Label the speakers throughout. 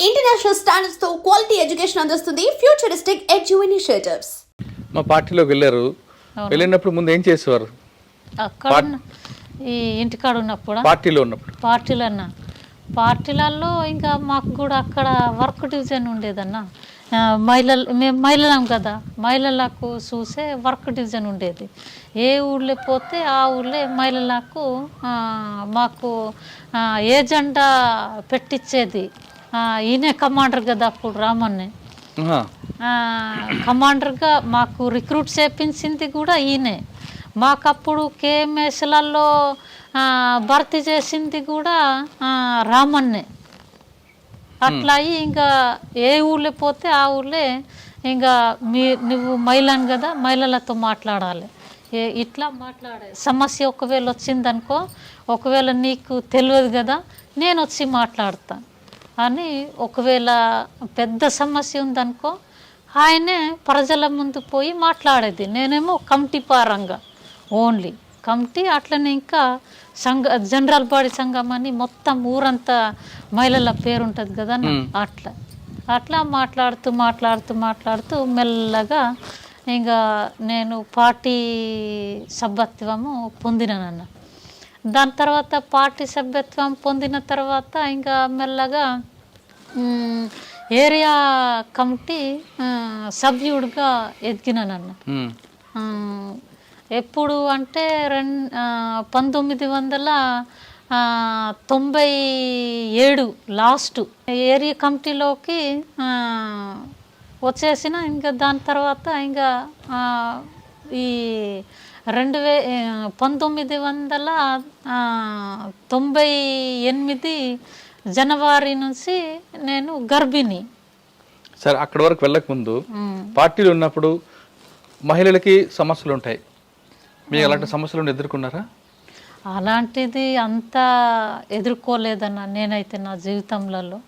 Speaker 1: International స్టాండర్డ్స్తో quality education అందిస్తుంది. Futuristic edu initiatives
Speaker 2: మా పార్టీలోకి వెళ్ళారు. వెళ్ళినప్పుడు ముందు ఏం చేసేవారు?
Speaker 3: అక్కడ ఉన్న- ఈ ఇంటికాడ ఉన్నప్పుడు?
Speaker 2: పార్టీలో ఉన్నప్పుడు.
Speaker 3: పార్టీలన్న. పార్టీలలో ఇంకా మాకు కూడా అక్కడ వర్క్ డివిజన్ ఉండేదన్న. ఆ, మహిళలు మేము మహిళలం కదా. మహిళలకు చూసే వర్క్ డివిజన్ ఉండేది. ఏ ఊళ్ళో పోతే ఆ ఊళ్ళో మహిళలకు ఆ, మాకు ఆ, ఏజెండా పెట్టించేది ఈయనే కమాండర్ కదా అప్పుడు రామన్నే. కమాండర్గా మాకు రిక్రూట్ చేపించింది కూడా ఈయనే. మాకు అప్పుడు కేఎంఎస్లలో భర్తీ చేసింది కూడా రామన్నే. అట్లా అయ్యి ఇంకా ఏ ఊళ్ళో పోతే ఆ ఊళ్ళో ఇంకా మీ నువ్వు మహిళను కదా మహిళలతో మాట్లాడాలి. ఏ ఇట్లా మాట్లాడే సమస్య ఒకవేళ వచ్చిందనుకో ఒకవేళ నీకు తెలియదు కదా నేను వచ్చి మాట్లాడతా. అని ఒకవేళ పెద్ద సమస్య ఉందనుకో ఆయనే ప్రజల ముందు పోయి మాట్లాడేది. నేనేమో కమిటీ పరంగా ఓన్లీ. కమిటీ అట్లనే ఇంకా సంఘ జనరల్ బాడీ సంఘం అని మొత్తం ఊరంతా మహిళల పేరు ఉంటుంది కదా అట్లా. అట్లా మాట్లాడుతూ మాట్లాడుతూ మాట్లాడుతూ మెల్లగా ఇంకా నేను పార్టీ సభ్యత్వము పొందినానన్న. దాని తర్వాత పార్టీ సభ్యత్వం పొందిన తర్వాత ఇంకా మెల్లగా ఏరియా కమిటీ సభ్యుడిగా ఎదిగినానన్న ఎప్పుడు అంటే రెం ఆ, పంతొమ్మిది వందల తొంభై ఏడు లాస్ట్ ఏరియా కమిటీలోకి వచ్చేసిన. ఇంకా దాని తర్వాత ఇంకా ఈ రెండు వే పంతొమ్మిది వందల తొంభై ఎనిమిది జనవరి నుంచి నేను గర్భిణి.
Speaker 2: సరే అక్కడి వరకు వెళ్ళక ముందు
Speaker 3: ఉమ్.
Speaker 2: పార్టీలో ఉన్నప్పుడు మహిళలకి సమస్యలు ఉంటాయి. మీకు అలాంటి సమస్యలు ఎదుర్కొన్నారా?
Speaker 3: అలాంటిది అంత ఎదుర్కోలేదన్న నేనైతే నా జీవితంలో.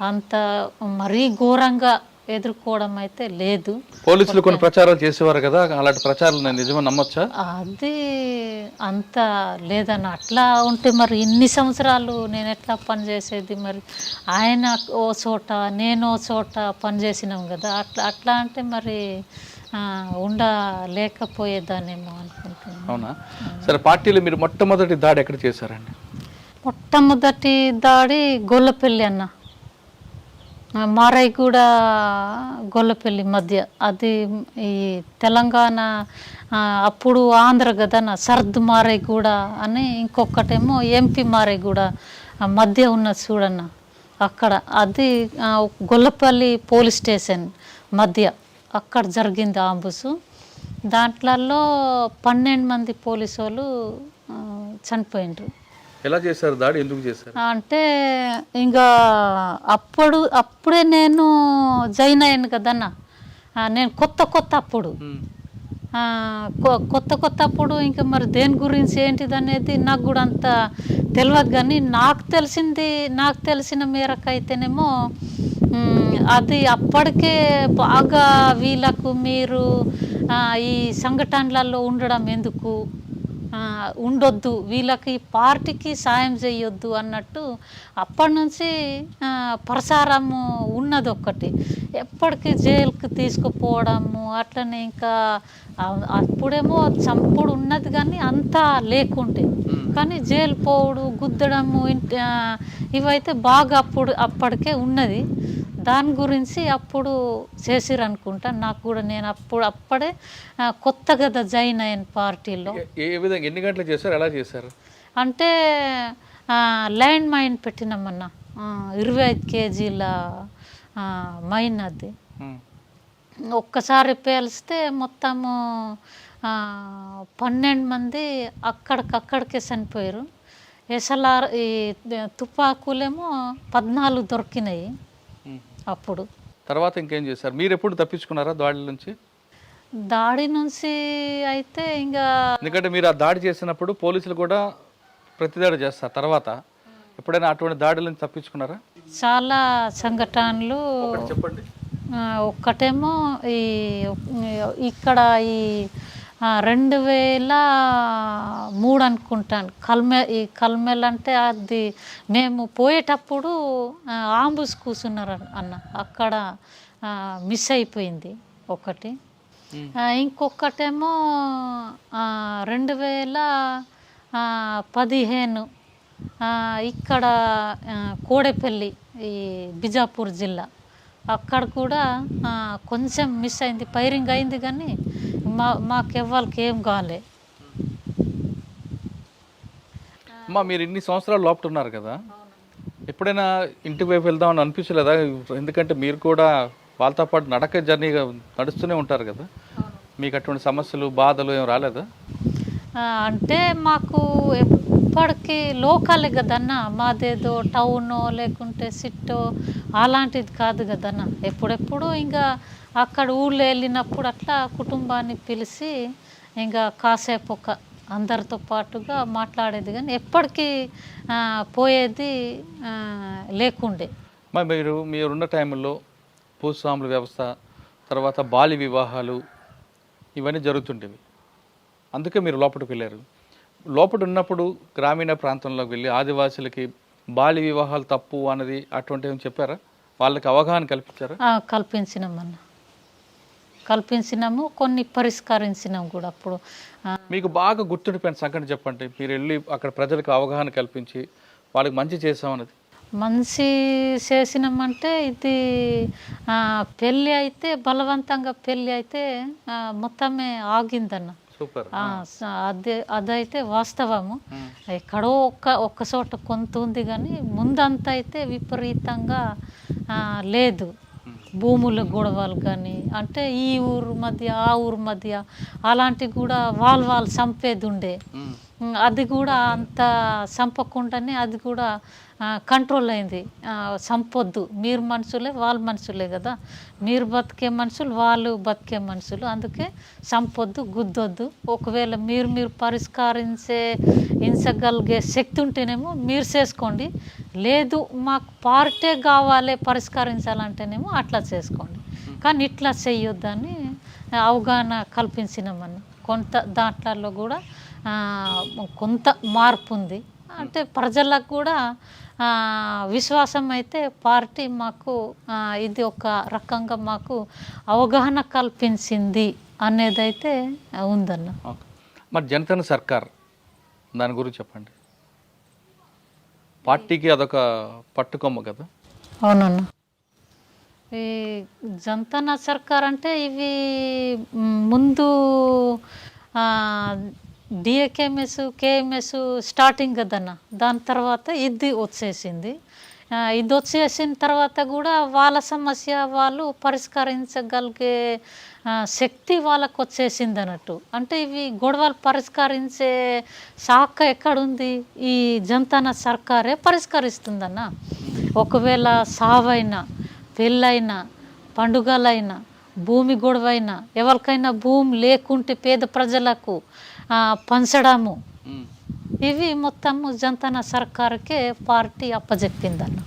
Speaker 3: అంత మరీ ఘోరంగా ఎదుర్కోవడం అయితే లేదు.
Speaker 2: పోలీసులు కొన్ని ప్రచారాలు చేసేవారు కదా అలాంటి ప్రచారాలు నేను నిజమని నమ్మొచ్చా?
Speaker 3: అది అంత లేదన్న అట్లా ఉంటే మరి ఇన్ని సంవత్సరాలు నేను ఎట్లా పని చేసేది మరి? ఆయన ఓ చోట నేను ఓ చోట పని చేసినాం కదా అట్లా అట్లా అంటే మరి ఉండలేకపోయేదానేమో అనుకుంటున్నాను.
Speaker 2: అవునా? సరే పార్టీలో మీరు మొట్టమొదటి దాడి ఎక్కడ చేశారండి?
Speaker 3: మొట్టమొదటి దాడి గొల్లపల్లి అన్న. మారాయిగూడ గొల్లపల్లి మధ్య. అది ఈ తెలంగాణ అప్పుడు ఆంధ్ర కదన్న సర్ద్ మారాయిగూడ అని ఇంకొకటేమో ఎంపీ మారాయిగూడ మధ్య ఉన్న చూడన్న అక్కడ. అది గొల్లపల్లి పోలీస్ స్టేషన్ మధ్య. అక్కడ జరిగింది ఆంబుసు దాంట్లలో పన్నెండు మంది పోలీసు వాళ్ళు చనిపోయినారు చనిపోయిండ్రు.
Speaker 2: ఎలా చేశారు? దాడి ఎందుకు చేశారు?
Speaker 3: అంటే ఇంకా అప్పుడు అప్పుడే నేను జాయిన్ అయ్యాను కదన్న. నేను కొత్త కొత్త అప్పుడు. కొత్త కొత్త అప్పుడు ఇంకా మరి దేని గురించి ఏంటిది అనేది నాకు కూడా అంత తెలియదు కానీ నాకు తెలిసింది నాకు తెలిసిన మేరకు అయితేనేమో అది అప్పటికే బాగా వీళ్ళకు మీరు ఈ సంఘటనలలో ఉండడం ఎందుకు? ఉండొద్దు వీళ్ళకి పార్టీకి సాయం చేయొద్దు అన్నట్టు అప్పటి నుంచి ప్రసారము ఉన్నది ఒక్కటి. ఎప్పటికీ జైలుకి తీసుకుపోవడము అట్లనే ఇంకా అప్పుడేమో చంపుడు ఉన్నది కానీ అంతా లేకుంటే కానీ జైలు పోవుడు గుద్దడము ఇవైతే బాగా అప్పుడు అప్పటికే ఉన్నది. దాని గురించి అప్పుడు చేసిరు అనుకుంటా. నాకు కూడా నేను అప్పుడు అప్పుడే ఆ, కొత్త కదా జాయిన్ అయ్యాను పార్టీలో.
Speaker 2: ఏ- విధంగా ఎన్ని గంటలు చేశారు? ఎలా చేశారు?
Speaker 3: అంటే ల్యాండ్ మైన్ పెట్టినామన్న. ఇరవై ఐదు కేజీల మైన్ అది. ఒక్కసారి పేలిస్తే మొత్తము పన్నెండు మంది అక్కడికక్కడికే చనిపోయారు. ఎస్ఎల్ఆర్ ఈ తుపాకులేమో పద్నాలుగు దొరికినాయి. అప్పుడు.
Speaker 2: తర్వాత ఇంకేం చేశారు? మీరు ఎప్పుడు తప్పించుకున్నారా దాడి నుంచి?
Speaker 3: దాడి నుంచి అయితే ఇంకా
Speaker 2: ఎందుకంటే మీరు ఆ దాడి చేసినప్పుడు పోలీసులు కూడా ప్రతిదాడి చేస్తారు. తర్వాత ఎప్పుడైనా అటువంటి దాడుల నుంచి తప్పించుకున్నారా?
Speaker 3: చాలా సంఘటనలు
Speaker 2: చెప్పండి.
Speaker 3: ఒక్కటేమో ఈ ఇక్కడ ఈ రెండు వేల మూడు అనుకుంటాను. కల్మె ఈ కల్మెల్ అంటే అది మేము పోయేటప్పుడు ఆంబుస్ కూర్చున్నారు అన్న. అక్కడ మిస్ అయిపోయింది ఒకటి. ఇంకొకటేమో రెండు వేల పదిహేను. ఇక్కడ కోడెపల్లి ఈ బిజాపూర్ జిల్లా. అక్కడ కూడా కొంచెం మిస్ అయింది. ఫైరింగ్ అయింది కానీ మా మాకెవ్వరికి ఏం కాలే.
Speaker 2: అమ్మా మీరు ఇన్ని సంవత్సరాలు లోపల ఉన్నారు కదా. ఎప్పుడైనా ఇంటి వైపు వెళ్దామని అనిపించలేదా? ఎందుకంటే మీరు కూడా వాళ్ళతో పాటు నడక జర్నీగా నడుస్తూనే ఉంటారు కదా. మీకు అటువంటి సమస్యలు బాధలు ఏం రాలేదా?
Speaker 3: అంటే మాకు ఎప్పటికీ లోకలే కదన్న మాదేదో టౌనో లేకుంటే సిట్టో అలాంటిది కాదు కదన్న ఎప్పుడెప్పుడు ఇంకా అక్కడ ఊళ్ళో వెళ్ళినప్పుడు అట్లా కుటుంబాన్ని పిలిచి ఇంకా కాసేపు ఒక అందరితో పాటుగా మాట్లాడేది కానీ ఎప్పటికీ పోయేది లేకుండే.
Speaker 2: మరి మీరు మీరున్న టైంలో భూస్వాముల వ్యవస్థ తర్వాత బాల్య వివాహాలు ఇవన్నీ జరుగుతుండేవి. అందుకే మీరు లోపలికి వెళ్ళారు. లోపల ఉన్నప్పుడు గ్రామీణ ప్రాంతంలోకి వెళ్ళి ఆదివాసులకి బాల్య వివాహాలు తప్పు అన్నది అటువంటి ఏమి చెప్పారా? వాళ్ళకి అవగాహన కల్పించారా?
Speaker 3: కల్పించినామన్న కల్పించినాము కొన్ని పరిష్కరించినాము కూడా అప్పుడు.
Speaker 2: మీకు బాగా గుర్తుండిపోయిన సంఘటన చెప్పండి. మీరు వెళ్ళి అక్కడ ప్రజలకు అవగాహన కల్పించి వాళ్ళకి మంచి చేసామన్నది
Speaker 3: మంచి చేసినామంటే ఇది పెళ్ళి అయితే బలవంతంగా పెళ్ళి అయితే మొత్తమే ఆగిందన్న.
Speaker 2: సూపర్.
Speaker 3: అదే అదైతే వాస్తవము. ఎక్కడో ఒక్క ఒక్క చోట కొంత ఉంది కానీ ముందంతా అయితే విపరీతంగా లేదు. భూముల గొడవలు కానీ అంటే ఈ ఊరు మధ్య ఆ ఊరు మధ్య అలాంటివి కూడా వాళ్ళు వాళ్ళు చంపేది ఉండే. అది కూడా అంత చంపకుండానే అది కూడా కంట్రోల్ అయింది. చంపొద్దు. మీరు మనుషులే వాళ్ళు మనుషులే కదా. మీరు బతికే మనుషులు వాళ్ళు బతికే మనుషులు. అందుకే చంపొద్దు గుద్దొద్దు. ఒకవేళ మీరు మీరు పరిష్కరించే హింసగలిగే శక్తి ఉంటేనేమో మీరు చేసుకోండి. లేదు మాకు పార్టీ కావాలి పరిష్కరించాలంటేనేమో అట్లా చేసుకోండి. కానీ ఇట్లా చెయ్యొద్దని అవగాహన కల్పించినామన్న. కొంత దాంట్లలో కూడా కొంత మార్పు ఉంది అంటే ప్రజలకు కూడా విశ్వాసం అయితే పార్టీ మాకు ఇది ఒక రకంగా మాకు అవగాహన కల్పించింది అనేదైతే ఉందన్న.
Speaker 2: మరి జనసేన సర్కార్ దాని గురించి చెప్పండి. పార్టీకి అదొక పట్టుకొమ్మ కదా?
Speaker 3: అవునన్న. ఈ జంతన సర్కార్ అంటే ఇవి ముందు డిఏకేఎంఎస్ కేఎంఎస్ స్టార్టింగ్ కదన్న. దాని తర్వాత ఇది వచ్చేసింది. ఇది వచ్చేసిన తర్వాత కూడా వాళ్ళ సమస్య వాళ్ళు పరిష్కరించగలిగే శక్తి వాళ్ళకు వచ్చేసింది అన్నట్టు. అంటే ఇవి గొడవలు పరిష్కరించే శాఖ ఎక్కడుంది? ఈ జంతన సర్కారే పరిష్కరిస్తుందన్న. ఒకవేళ సావైనా పెళ్ళైనా పండుగలైనా భూమి గొడవైనా ఎవరికైనా భూమి లేకుంటే పేద ప్రజలకు పంచడము. ఇవి మొత్తము జంతన సర్కారుకే పార్టీ అప్పచెప్పిందన్న